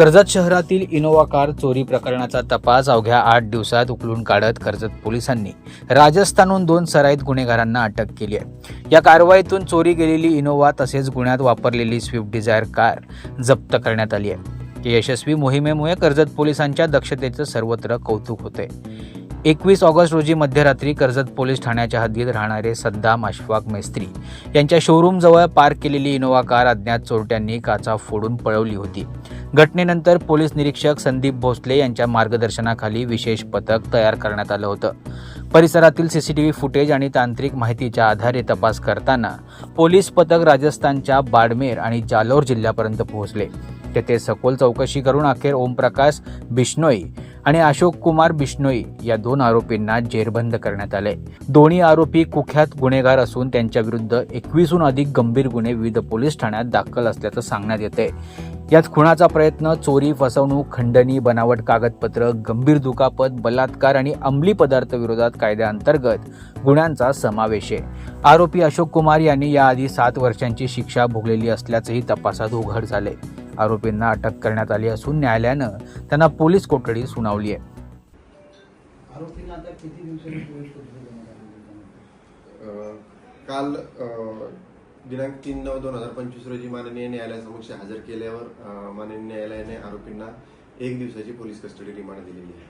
कर्जत शहरातील Innova car चोरी प्रकरणाचा तपास अवघ्या आठ दिवसात उकलून काढत कर्जत पोलिसांनी राजस्थानहून दोन सराईत गुन्हेगारांना अटक केली आहे. या कारवाईतून चोरी गेलेली इनोवा तसेच गुन्ह्यात वापरलेली स्विफ्ट डिझायर कार जप्त करण्यात आली आहे. यशस्वी मोहिमेमुळे कर्जत पोलिसांच्या दक्षतेचं सर्वत्र कौतुक होते एकवीस ऑगस्ट रोजी मध्यरात्री कर्जत पोलीस ठाण्याच्या हद्दीत राहणारे सद्दाम अशफाक मेस्त्री यांच्या शोरूमजवळ पार्क केलेली इनोवा कार अज्ञात चोरट्यांनी काचा फोडून पळवली होती. घटनेनंतर पोलीस निरीक्षक संदीप भोसले यांच्या मार्गदर्शनाखाली विशेष पथक तयार करण्यात आलं होतं. परिसरातील सीसीटीव्ही फुटेज आणि तांत्रिक माहितीच्या आधारे तपास करताना पोलीस पथक राजस्थानच्या बाडमेर आणि जालोर जिल्ह्यापर्यंत पोहोचले. तेथे सखोल चौकशी करून अखेर ओमप्रकाश बिश्नोई आणि अशोक कुमार बिश्नोई या दोन आरोपींना जेरबंद करण्यात आले. दोन्ही आरोपी कुख्यात गुन्हेगार असून त्यांच्या विरुद्ध एकवीसहून अधिक गंभीर गुन्हे विविध पोलीस ठाण्यात दाखल असल्याचं सांगण्यात येते. यात खुणाचा प्रयत्न चोरी फसवणूक खंडणी बनावट कागदपत्र गंभीर दुखापत बलात्कार आणि अंमली पदार्थ विरोधात कायद्याअंतर्गत गुन्ह्यांचा समावेश आहे. आरोपी अशोक कुमार यांनी याआधी सात वर्षांची शिक्षा भोगलेली असल्याचंही तपासात उघड झाले आरोपींना अटक करण्यात आली असून न्यायालयानं त्यांना पोलीस कोठडी सुनावली आहे. काल दिनांक तीन नऊ दोन हजार पंचवीस रोजी माननीय न्यायालयासमक्ष हजर केल्यावर माननीय न्यायालयाने आरोपींना एक दिवसाची पोलीस कस्टडी रिमांड दिलेली आहे.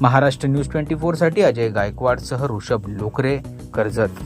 महाराष्ट्र न्यूज ट्वेंटी फोरसाठी अजय गायकवाडसह ऋषभ लोकरे कर्जत.